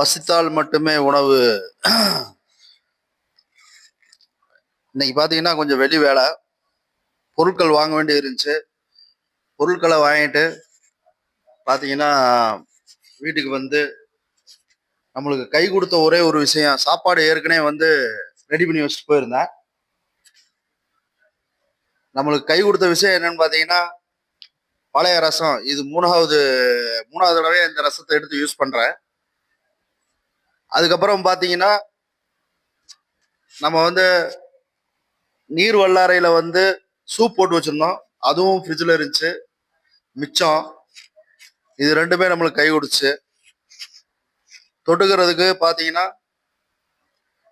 பசித்தால் மட்டுமே உணவு. இன்னைக்கு பார்த்தீங்கன்னா கொஞ்சம் வெளி வேலை. பொருட்கள் வாங்க வேண்டியது இருந்துச்சு. பொருட்களை வாங்கிட்டு பார்த்தீங்கன்னா வீட்டுக்கு வந்து நம்மளுக்கு கை கொடுத்த ஒரே ஒரு விஷயம். சாப்பாடு ஏற்கனவே வந்து ரெடி பண்ணி வச்சுட்டு போயிருந்தேன். நம்மளுக்கு கை கொடுத்த விஷயம் என்னன்னு பார்த்தீங்கன்னா பழைய ரசம். இது மூணாவது மூணாவது தடவை இந்த ரசத்தை எடுத்து யூஸ் பண்ணுறேன் அதுக்கப்புறம் பார்த்தீங்கன்னா நம்ம வந்து நீர் வல்லாரையில் வந்து சூப் போட்டு வச்சிருந்தோம். அதுவும் ஃப்ரிட்ஜில் இருந்துச்சு. மிச்சம். இது ரெண்டுமே நம்மளுக்கு கை கொடுச்சு தொட்டுக்கிறதுக்கு பார்த்தீங்கன்னா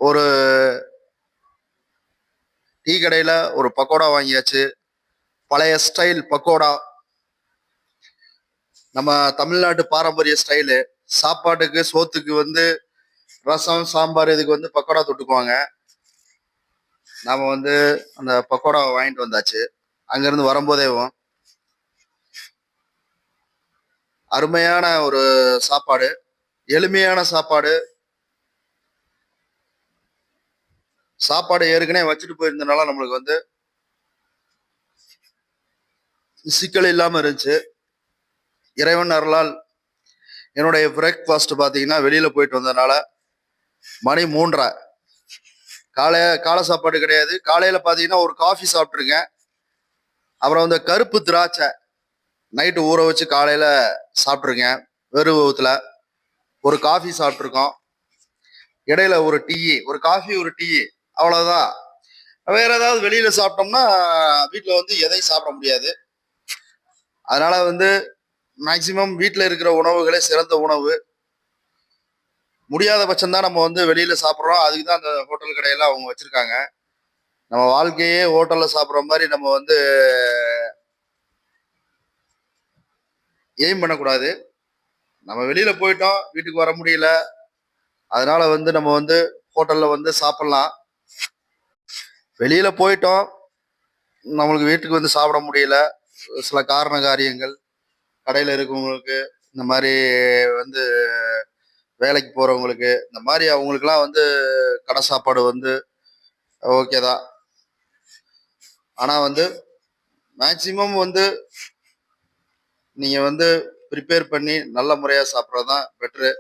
ஒரு டீ கடையில் ஒரு பக்கோடா வாங்கியாச்சு. பழைய ஸ்டைல் பக்கோடா. நம்ம தமிழ்நாட்டு பாரம்பரிய ஸ்டைலு. சாப்பாட்டுக்கு சோத்துக்கு வந்து ரசம் சாம்பார் இதுக்கு வந்து பக்கோடா தொட்டுக்குவாங்க. நாம் வந்து அந்த பக்கோடாவை வாங்கிட்டு வந்தாச்சு. அங்கேருந்து வரும்போதேவும் அருமையான ஒரு சாப்பாடு. எளிமையான சாப்பாடு. சாப்பாடு ஏற்கனவே வச்சுட்டு போயிருந்தனால நம்மளுக்கு வந்து சிக்கல் இல்லாமல் இருந்துச்சு. இறைவன் அருளால் என்னுடைய பிரேக்ஃபாஸ்ட் பார்த்தீங்கன்னா வெளியில் போயிட்டு வந்ததுனால மணி மூன்றரை. காலை காலை சாப்பாடு கிடையாது. காலையில் பார்த்தீங்கன்னா ஒரு காஃபி சாப்பிட்ருங்க அப்புறம் வந்து கருப்பு திராட்சை நைட்டு ஊற வச்சு காலையில் சாப்பிட்ருங்க வெறும் வகுத்துல ஒரு காஃபி சாப்பிட்ருக்கோம் இடையில ஒரு டீ ஒரு காஃபி ஒரு டீ அவ்வளோதான் வேற ஏதாவது வெளியில சாப்பிட்டோம்னா வீட்டில் வந்து எதையும் சாப்பிட முடியாது. அதனால வந்து மேக்சிமம் வீட்டில் இருக்கிற உணவுகளே சிறந்த உணவு. முடியாத பட்சம் தான் நம்ம வந்து வெளியில சாப்பிட்றோம். அதுக்கு தான் அந்த ஹோட்டல் கடையெல்லாம் அவங்க வச்சிருக்காங்க. நம்ம வாழ்க்கையே ஹோட்டல்ல சாப்பிட்ற மாதிரி நம்ம வந்து எய்ம் பண்ணக்கூடாது. நம்ம வெளியில போயிட்டோம் வீட்டுக்கு வர முடியல. அதனால வந்து நம்ம வந்து ஹோட்டல்ல வந்து சாப்பிடலாம். வெளியில போயிட்டோம் நம்மளுக்கு வீட்டுக்கு வந்து சாப்பிட முடியல. சில காரண காரியங்கள் கடையில் இருக்கவங்களுக்கு இந்த மாதிரி வந்து வேலைக்கு போகிறவங்களுக்கு இந்த மாதிரி அவங்களுக்குலாம் வந்து கடை சாப்பாடு வந்து ஓகே தான். ஆனால் வந்து மேக்சிமம் வந்து நீங்கள் வந்து ப்ரிப்பேர் பண்ணி நல்ல முறையாக சாப்பிட்றது தான் பெட்ரு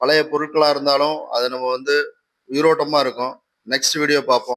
பழைய பொருட்களாக இருந்தாலும் அது நம்ம வந்து உயிரோட்டமாக இருக்கும். நெக்ஸ்ட் வீடியோ பார்ப்போம்.